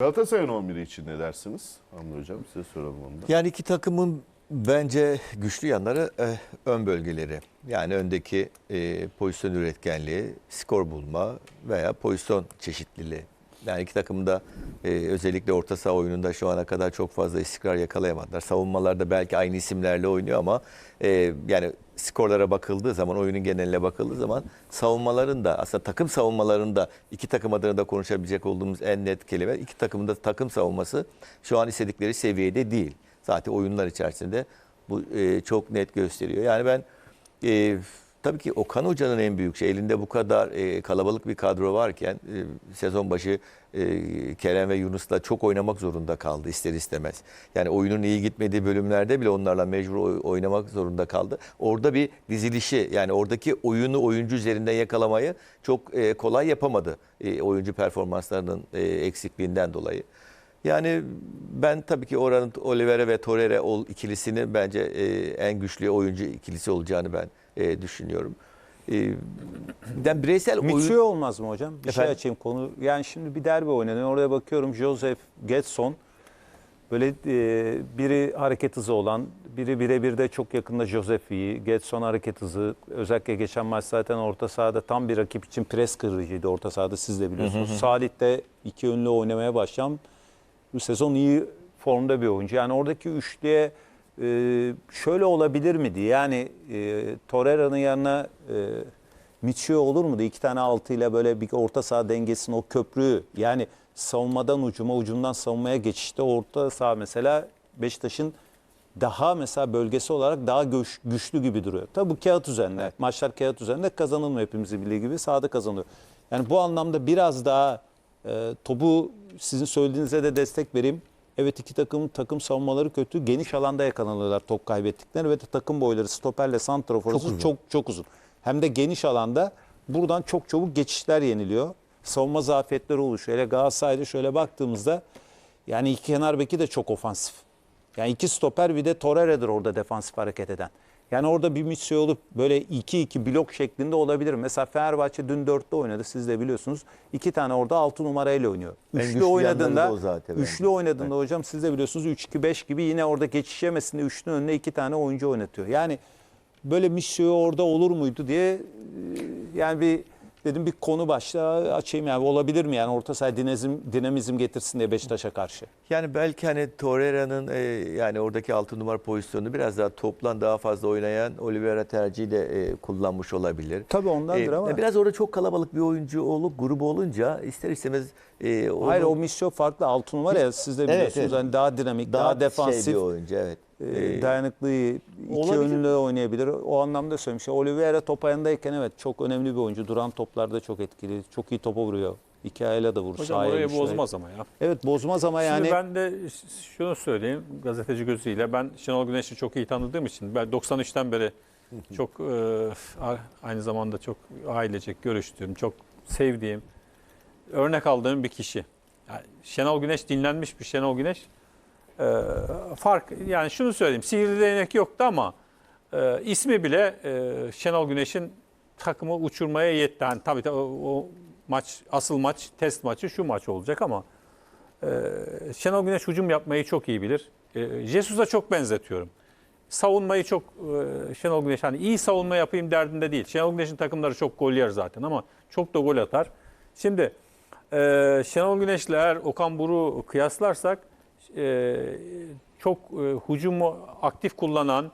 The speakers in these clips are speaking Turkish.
Galatasaray'ın 11'i için ne dersiniz? Hamdi Hocam size soralım onu da. Yani iki takımın bence güçlü yanları e, ön bölgeleri. Yani öndeki e, pozisyon üretkenliği, skor bulma veya pozisyon çeşitliliği. Yani iki takım da e, özellikle orta saha oyununda şu ana kadar çok fazla istikrar yakalayamadılar. Savunmalarda belki aynı isimlerle oynuyor ama e, yani skorlara bakıldığı zaman, oyunun geneline bakıldığı zaman savunmaların da aslında takım savunmalarında iki takım adına da konuşabilecek olduğumuz en net kelime iki takımın da takım savunması şu an istedikleri seviyede değil. Zaten oyunlar içerisinde bu e, çok net gösteriyor. Yani ben e, tabii ki Okan Hoca'nın en büyük şey elinde bu kadar e, kalabalık bir kadro varken e, sezon başı e, Kerem ve Yunus'la çok oynamak zorunda kaldı ister istemez. Yani oyunun iyi gitmediği bölümlerde bile onlarla mecbur oy- oynamak zorunda kaldı. Orada bir dizilişi yani oradaki oyunu oyuncu üzerinden yakalamayı çok e, kolay yapamadı e, oyuncu performanslarının e, eksikliğinden dolayı. Yani ben tabii ki oranın Oliveira ve Torreira ikilisini bence e, en güçlü oyuncu ikilisi olacağını ben e, düşünüyorum. E, ben bireysel oyun... Mitsuyo olmaz mı hocam? Bir Efendim? şey açayım konu. Yani şimdi bir derbi oynanıyor. Oraya bakıyorum Joseph Getson. Böyle e, biri hareket hızı olan, biri birebir de çok yakında Joseph iyi. Getson hareket hızı. Özellikle geçen maç zaten orta sahada tam bir rakip için pres kırıcıydı orta sahada siz de biliyorsunuz. Salih de iki yönlü oynamaya başlayan bu sezon iyi formda bir oyuncu. Yani oradaki üçlüye e, şöyle olabilir miydi? Yani e, Torreira'nın yanına e, Michio olur mu? İki tane altıyla böyle bir orta saha dengesini o köprüyü yani savunmadan ucuma ucundan savunmaya geçişte orta saha mesela Beşiktaş'ın daha mesela bölgesi olarak daha güç- güçlü gibi duruyor. Tabii bu kağıt üzerinde. Maçlar kağıt üzerinde kazanılmıyor hepimizin bildiği gibi sahada kazanılıyor. Yani bu anlamda biraz daha e, topu sizin söylediğinize de destek vereyim. Evet iki takım takım savunmaları kötü. Geniş alanda yakalanıyorlar top kaybettikleri ve de takım boyları stoperle santraforası çok, çok uzun. Hem de geniş alanda buradan çok çabuk geçişler yeniliyor. Savunma zafiyetleri oluşuyor. Hele Galatasaray'da şöyle baktığımızda yani iki kenar beki de çok ofansif. Yani iki stoper bir de Torreira'dır orada defansif hareket eden. Yani orada bir misyon olup böyle 2-2 blok şeklinde olabilir. Mesela Fenerbahçe dün 4'te oynadı siz de biliyorsunuz. İki tane orada 6 numarayla oynuyor. En Üçlü oynadığında, zaten bence. üçlü oynadığında hocam siz de biliyorsunuz 3-2-5 gibi yine orada geçiş yemesinde üçlü önüne iki tane oyuncu oynatıyor. Yani böyle misyon orada olur muydu diye e, yani bir dedim bir konu başlığı açayım yani olabilir mi yani orta saha dinamizm, dinamizm getirsin diye Beşiktaş'a karşı. Yani belki hani Torreira'nın e, yani oradaki 6 numara pozisyonunu biraz daha toplan daha fazla oynayan Oliveira tercihi de e, kullanmış olabilir. Tabii ondandır E, ama. Biraz orada çok kalabalık bir oyuncu olup grubu olunca ister istemez e, onu- Hayır o misyon farklı. 6 numara ya siz de biliyorsunuz. evet. Hani daha dinamik, daha, şey defansif, bir oyuncu evet. E, E, dayanıklı, iki olabilir. yönlü oynayabilir. O anlamda söylemiş. Oliveira top ayağındayken evet çok önemli bir oyuncu. Duran toplarda çok etkili. Çok iyi topa vuruyor. İki ayağıyla da vurur. Hocam orayı bozmaz ama ya. Evet bozmaz ama yani Şimdi ben de şunu söyleyeyim gazeteci gözüyle. Ben Şenol Güneş'i çok iyi tanıdığım için ben 93'ten beri çok e, aynı zamanda çok ailecek görüştüğüm, çok sevdiğim, örnek aldığım bir kişi. Yani Şenol Güneş dinlenmiş bir Şenol Güneş. E, fark yani şunu söyleyeyim. Sihirli değnek yoktu ama e, ismi bile e, Şenol Güneş'in takımı uçurmaya yetti. Yani tabii tabii o, o maç asıl maç test maçı şu maç olacak ama ee, Şenol Güneş hücum yapmayı çok iyi bilir. Ee, Jesus'a çok benzetiyorum. Savunmayı çok e, Şenol Güneş hani iyi savunma yapayım derdinde değil. Şenol Güneş'in takımları çok gol yer zaten ama çok da gol atar. Şimdi e, Şenol Güneş'le eğer Okan Buruk'u kıyaslarsak e, çok e, hücumu aktif kullanan,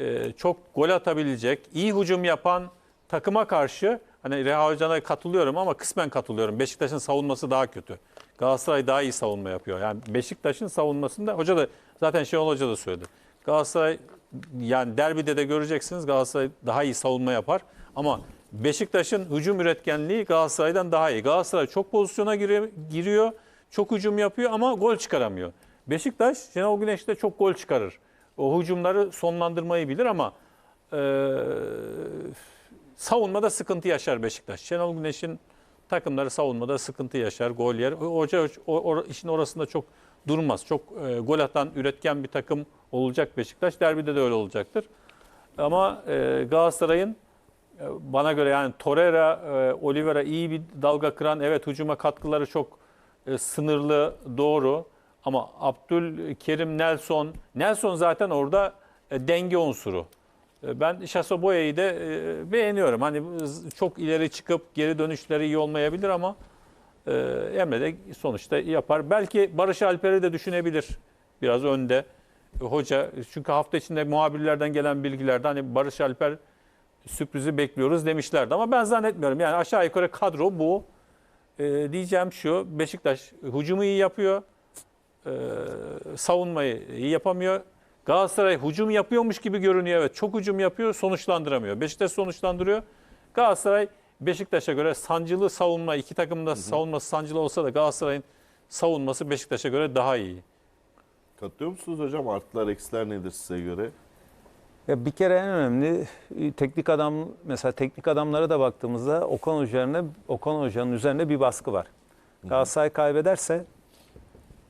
e, çok gol atabilecek, iyi hücum yapan takıma karşı hani Reha Hoca'na katılıyorum ama kısmen katılıyorum. Beşiktaş'ın savunması daha kötü. Galatasaray daha iyi savunma yapıyor. Yani Beşiktaş'ın savunmasında hoca da zaten Şenol Hoca da söyledi. Galatasaray yani derbide de göreceksiniz Galatasaray daha iyi savunma yapar ama Beşiktaş'ın hücum üretkenliği Galatasaray'dan daha iyi. Galatasaray çok pozisyona giriyor çok hücum yapıyor ama gol çıkaramıyor. Beşiktaş Şenol Güneş de çok gol çıkarır. O hücumları sonlandırmayı bilir ama eee savunmada sıkıntı yaşar Beşiktaş. Şenol Güneş'in takımları savunmada sıkıntı yaşar, gol yer. Hoca o, o- işin orasında çok durmaz. Çok e, gol atan, üretken bir takım olacak Beşiktaş. Derbide de öyle olacaktır. Ama e, Galatasaray'ın e, bana göre yani Torreira, e, Oliveira iyi bir dalga kıran, evet hücuma katkıları çok e, e, sınırlı doğru ama Abdülkerim Nelson Nelson zaten orada e, denge unsuru. E, Ben Şasoboya'yı da e, beğeniyorum. Hani çok ileri çıkıp geri dönüşleri iyi olmayabilir ama Emre de sonuçta yapar. Belki Barış Alper'i de düşünebilir biraz önde. Hoca çünkü hafta içinde muhabirlerden gelen bilgilerde hani Barış Alper sürprizi bekliyoruz demişlerdi ama ben zannetmiyorum. Yani aşağı yukarı kadro bu. E, diyeceğim şu Beşiktaş hücumu iyi yapıyor. E, savunmayı iyi yapamıyor. Galatasaray hücum yapıyormuş gibi görünüyor. Evet çok hücum yapıyor sonuçlandıramıyor. Beşiktaş sonuçlandırıyor. Galatasaray Beşiktaş'a göre sancılı savunma iki takımın da savunması sancılı olsa da Galatasaray'ın savunması Beşiktaş'a göre daha iyi. Katılıyor musunuz hocam? Artılar eksiler nedir size göre? Ya bir kere en önemli e, teknik adam mesela teknik adamlara da baktığımızda Okan üzerine Okan Hoca'nın üzerinde bir baskı var. Galatasaray kaybederse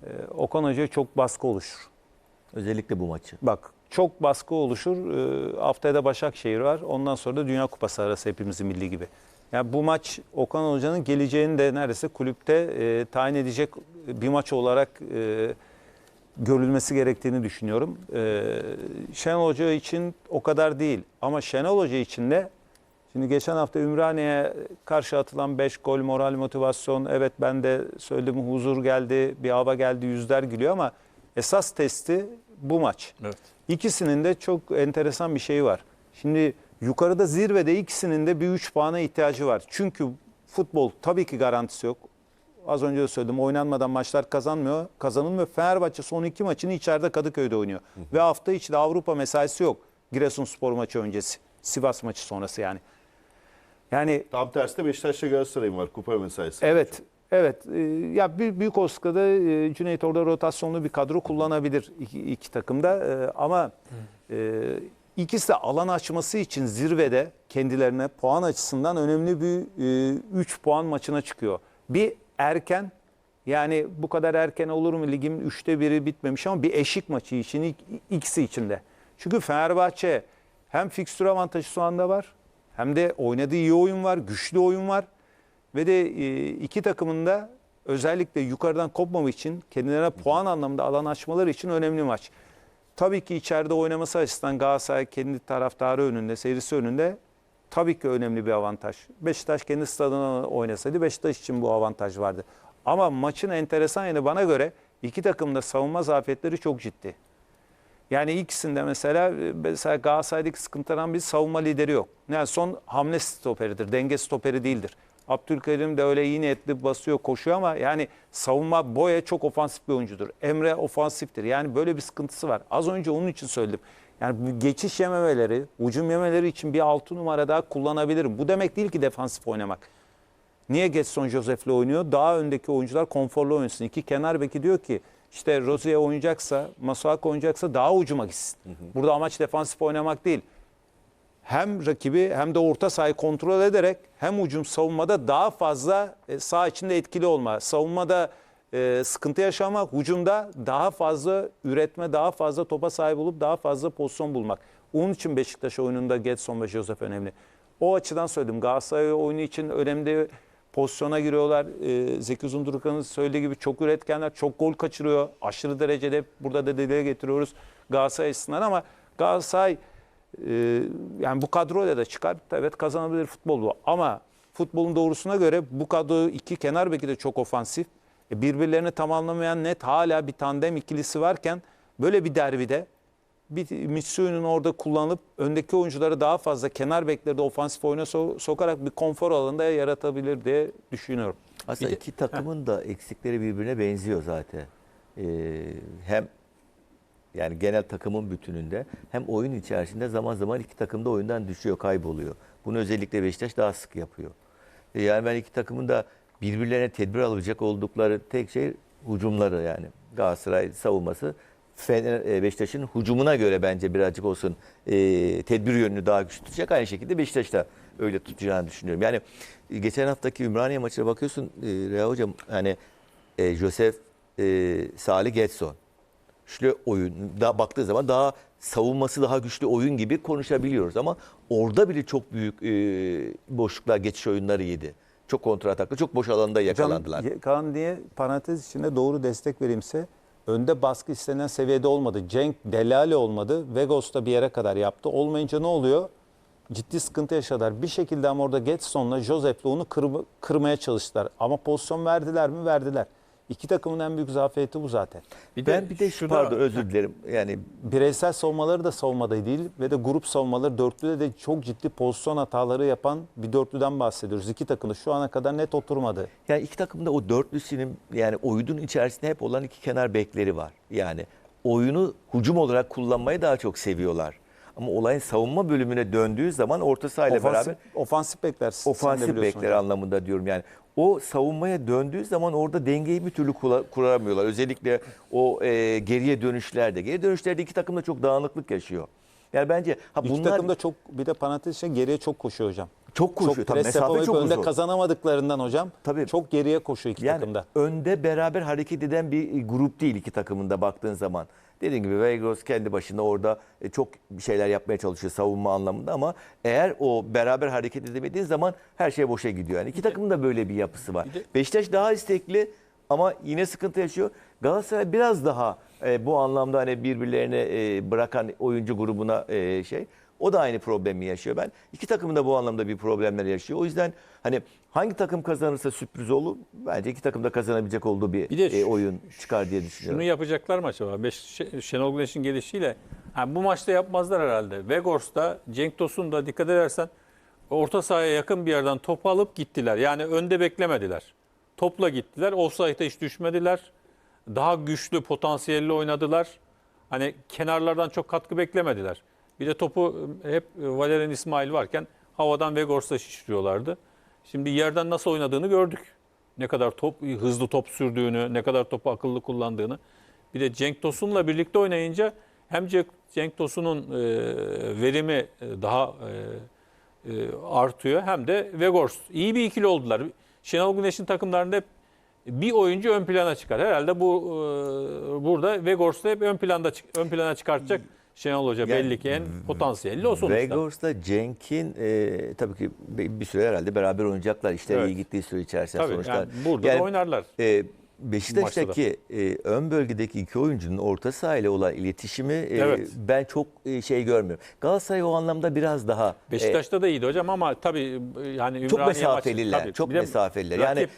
e, Okan Hoca'ya çok baskı oluşur. Özellikle bu maçı. Bak çok baskı oluşur. E, haftaya da Başakşehir var. Ondan sonra da Dünya Kupası arası hepimizin milli gibi. Yani bu maç Okan Hoca'nın geleceğini de neredeyse kulüpte e, tayin edecek bir maç olarak e, görülmesi gerektiğini düşünüyorum. E, Şenol Hoca için o kadar değil. Ama Şenol Hoca için de şimdi geçen hafta Ümraniye'ye karşı atılan 5 gol moral motivasyon evet ben de söyledim huzur geldi bir hava geldi yüzler gülüyor ama esas testi bu maç. Evet. İkisinin de çok enteresan bir şeyi var. Şimdi yukarıda zirvede ikisinin de bir 3 puana ihtiyacı var. Çünkü futbol tabii ki garantisi yok. Az önce de söyledim oynanmadan maçlar kazanmıyor, kazanılmıyor. Fenerbahçe son iki maçını içeride Kadıköy'de oynuyor. Ve hafta içi de Avrupa mesaisi yok. Giresunspor maçı öncesi. Sivas maçı sonrası yani. Yani Tam tersi de Beşiktaş'ta Galatasaray'ın var. Kupa mesaisi. Evet. Evet. Ee, Ya bir büyük Oska'da e, Cüneyt orada rotasyonlu bir kadro kullanabilir iki, iki takımda. Ee, Ama e, ikisi de alan açması için zirvede kendilerine puan açısından önemli bir 3 puan maçına çıkıyor. Bir erken yani bu kadar erken olur mu ligin üçte biri bitmemiş ama bir eşik maçı için ik- ikisi için de. Çünkü Fenerbahçe hem fikstür avantajı şu anda var hem de oynadığı iyi oyun var, güçlü oyun var. Ve de e, iki takımın da özellikle yukarıdan kopmamak için kendilerine puan anlamında alan açmaları için önemli maç. Tabii ki içeride oynaması açısından Galatasaray kendi taraftarı önünde, seyircisi önünde tabii ki önemli bir avantaj. Beşiktaş kendi stadına oynasaydı Beşiktaş için bu avantaj vardı. Ama maçın enteresan yanı bana göre iki takımın da savunma zafiyetleri çok ciddi. Yani ikisinde mesela mesela Galatasaray'daki sıkıntıdan bir savunma lideri yok. Yani son hamle stoperidir, denge stoperi değildir. Abdülkerim de öyle iyi niyetli basıyor, koşuyor ama yani savunma boya çok ofansif bir oyuncudur. Emre ofansiftir. Yani böyle bir sıkıntısı var. Az önce onun için söyledim. Yani bu geçiş yememeleri, ucum yemeleri için bir 6 numara daha kullanabilirim. Bu demek değil ki defansif oynamak. Niye Getson Josef'le oynuyor? Daha öndeki oyuncular konforlu oynasın. İki kenar beki diyor ki işte Rozier oynayacaksa, Masuak oynayacaksa daha ucuma gitsin. Burada amaç defansif oynamak değil. Hem rakibi hem de orta sahayı kontrol ederek hem ucum savunmada daha fazla e, sağ içinde etkili olma. Savunmada e, sıkıntı yaşama, hücumda daha fazla üretme, daha fazla topa sahip olup daha fazla pozisyon bulmak. Onun için Beşiktaş oyununda Getson ve Josef önemli. O açıdan söyledim. Galatasaray oyunu için önemli pozisyona giriyorlar. Ee, Zeki Uzundurkan'ın söylediği gibi çok üretkenler, çok gol kaçırıyor. Aşırı derecede burada da dile getiriyoruz Galatasaray açısından ama Galatasaray e, yani bu kadroyla da çıkar. Evet kazanabilir futbol bu. Ama futbolun doğrusuna göre bu kadro iki kenar beki de çok ofansif. E, birbirlerini tamamlamayan net hala bir tandem ikilisi varken böyle bir derbide bir Mitsuyu'nun orada kullanılıp öndeki oyuncuları daha fazla kenar bekleri de ofansif oyuna so- sokarak bir konfor alanında yaratabilir diye düşünüyorum. Aslında iki takımın da eksikleri birbirine benziyor zaten. Ee, hem yani genel takımın bütününde hem oyun içerisinde zaman zaman iki takım da oyundan düşüyor, kayboluyor. Bunu özellikle Beşiktaş daha sık yapıyor. Ee, yani ben iki takımın da birbirlerine tedbir alacak oldukları tek şey hücumları yani. Galatasaray savunması Fener, e, Beşiktaş'ın hücumuna göre bence birazcık olsun e, tedbir yönünü daha güçlü tutacak. Aynı şekilde Beşiktaş da öyle tutacağını düşünüyorum. Yani e, geçen haftaki Ümraniye maçına bakıyorsun e, Rea Hocam hani e, Josef e, Salih Getson güçlü oyun daha baktığı zaman daha savunması daha güçlü oyun gibi konuşabiliyoruz ama orada bile çok büyük e, boşluklar geçiş oyunları yedi. Çok kontrataklı, çok boş alanda yakalandılar. Hocam, Kaan diye parantez içinde doğru destek verimse önde baskı istenen seviyede olmadı. Cenk Delali olmadı. Vegos da bir yere kadar yaptı. Olmayınca ne oluyor? Ciddi sıkıntı yaşadılar. Bir şekilde ama orada Getson'la Josef'le onu kır- kırmaya çalıştılar. Ama pozisyon verdiler mi? Verdiler. İki takımın en büyük zafiyeti bu zaten. Bir ben bir de şu şurada- pardon özür dilerim. Yani Bireysel savunmaları da savunmada değil ve de grup savunmaları dörtlüde de çok ciddi pozisyon hataları yapan bir dörtlüden bahsediyoruz. İki takım da şu ana kadar net oturmadı. Yani iki takım da o dörtlüsünün yani oyunun içerisinde hep olan iki kenar bekleri var. Yani oyunu hücum olarak kullanmayı daha çok seviyorlar. Ama olayın savunma bölümüne döndüğü zaman orta sahayla Ofansif, beraber ofansif bekler. de ofansif bekler hocam. anlamında diyorum yani. O savunmaya döndüğü zaman orada dengeyi bir türlü kuramıyorlar. Özellikle o e, geriye dönüşlerde. Geri dönüşlerde iki takım da çok dağınıklık yaşıyor. Yani bence ha İki bunlar takım da çok bir de parantez içinde geriye çok koşuyor hocam. çok koşuyor. Çok Tabii pres mesafe yapamayıp çok önde uzun. kazanamadıklarından hocam Tabii. çok geriye koşuyor iki Yani takım da. önde beraber hareket eden bir grup değil iki takımında baktığın zaman. Dediğim gibi Vegas kendi başına orada e, çok bir şeyler yapmaya çalışıyor savunma anlamında ama eğer o beraber hareket edemediği zaman her şey boşa gidiyor. Yani iki takımın da böyle bir yapısı var. Beşiktaş daha istekli ama yine sıkıntı yaşıyor. Galatasaray biraz daha e, bu anlamda hani birbirlerine e, bırakan oyuncu grubuna e, şey. O da aynı problemi yaşıyor. Ben iki takımın da bu anlamda bir problemler yaşıyor. O yüzden hani hangi takım kazanırsa sürpriz olur. Bence iki takım da kazanabilecek olduğu bir, Bir de e, oyun çıkar diye Şunu düşünüyorum. yapacaklar mı acaba? Beş, Şe- Şenol Güneş'in gelişiyle. Ha, bu maçta yapmazlar herhalde. Vegors'ta, Cenk Tosun da dikkat edersen orta sahaya yakın bir yerden topu alıp gittiler. Yani önde beklemediler. Topla gittiler. Offside'a hiç düşmediler. Daha güçlü, potansiyelli oynadılar. Hani kenarlardan çok katkı beklemediler. Bir de topu e, hep Valerian İsmail varken havadan Vegors'ta şişiriyorlardı. Şimdi yerden nasıl oynadığını gördük. Ne kadar top hızlı top sürdüğünü, ne kadar topu akıllı kullandığını. Bir de Cenk Tosun'la birlikte oynayınca hem Cenk- Tosun'un e, verimi e, daha e, e, artıyor hem de Vegors. iyi bir ikili oldular. Şenol Güneş'in takımlarında hep bir oyuncu ön plana çıkar. Herhalde bu e, burada Vegors'ta hep ön planda ön plana çıkartacak Şenol Hoca Yani belli ki en potansiyelli o sonuçta. Vegors'la Cenk'in e, tabii ki bir süre herhalde beraber oynayacaklar. İşler Evet. iyi gittiği süre içerisinde Tabii sonuçta. yani burada Yani, da oynarlar. E, Beşiktaş'taki e, ön bölgedeki iki oyuncunun orta sahayla olan iletişimi e, Evet. ben çok e, şey görmüyorum. Galatasaray o anlamda biraz daha e, Beşiktaş'ta da iyiydi hocam ama tabii e, yani çok Ümraniye maçı- mesafeliler. tabii. çok mesafeliler. Yani rakip-